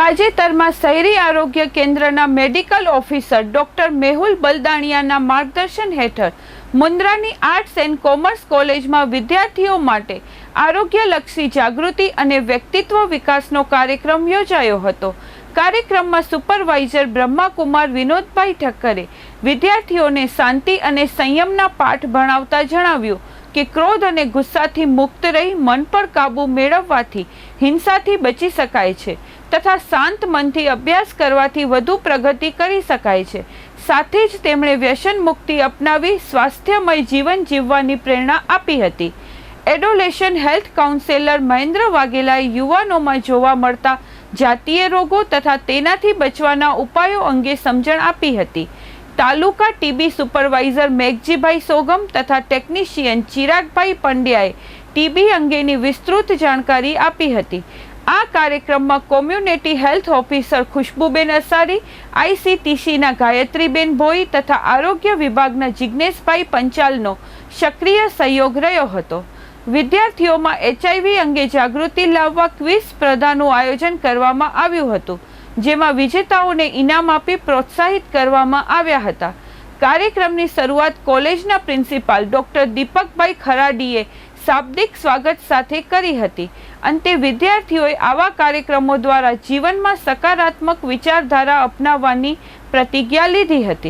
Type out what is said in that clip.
તાજેતરમાં શહેરી આરોગ્ય કેન્દ્રના મેડિકલ ઓફિસર ડોક્ટર મેહુલ બલદાણિયાના માર્ગદર્શન હેઠળ મુન્દ્રાની આર્ટ્સ એન્ડ કોમર્સ કોલેજમાં વિદ્યાર્થીઓ માટે આરોગ્યલક્ષી જાગૃતિ અને વ્યક્તિત્વ વિકાસનો કાર્યક્રમ યોજાયો હતો. કાર્યક્રમમાં સુપરવાઇઝર બ્રહ્માકુમાર વિનોદભાઈ ઠક્કરે વિદ્યાર્થીઓને શાંતિ અને સંયમના પાઠ ભણાવતા જણાવ્યું. કે ક્રોધ અને ગુસ્સાથી મુક્ત રહી મન પર કાબુ મેળવવાથી હિંસાથી બચી શકાય છે તથા શાંત મનથી અભ્યાસ કરવાથી વધુ પ્રગતિ કરી શકાય છે. સાથે જ તેમણે વ્યસન મુક્તિ અપનાવી સ્વાસ્થ્યમય જીવન જીવવાની પ્રેરણા આપી હતી. એડોલેશન હેલ્થ કાઉન્સેલર મહેન્દ્ર વાઘેલાએ યુવાનોમાં જોવા મળતા જાતીય રોગો તથા તેનાથી બચવાના ઉપાયો અંગે સમજણ આપી હતી. તાલુકા ટીબી સુપરવાઇઝર મેઘજીભાઈ સોગમ તથા ટેકનિશિયન ચિરાગભાઈ પંડ્યાએ ટીબી અંગેની વિસ્તૃત જાણકારી આપી હતી. આ કાર્યક્રમમાં community health officer Khushbuben Asari આઈસીટીસીના Gayatriben Bhoi તથા આરોગ્ય વિભાગના જિજ્ઞેશભાઈ પંચાલનો સક્રિય સહયોગ રહ્યો હતો. વિદ્યાર્થીઓમાં એચઆઈવી અંગે જાગૃતિ લાવવા ક્વિઝ સ્પર્ધાનું આયોજન કરવામાં આવ્યું હતું. જેમાં વિજેતાઓને ઇનામ આપી પ્રોત્સાહિત કરવામાં આવ્યા હતા. કાર્યક્રમની શરૂઆત કોલેજના પ્રિન્સિપાલ ડોક્ટર દીપકભાઈ ખરાડીએ શાબ્દિક સ્વાગત સાથે કરી હતી. અંતે વિદ્યાર્થીઓએ આવા કાર્યક્રમો દ્વારા જીવનમાં સકારાત્મક વિચારધારા અપનાવવાની પ્રતિજ્ઞા લીધી હતી.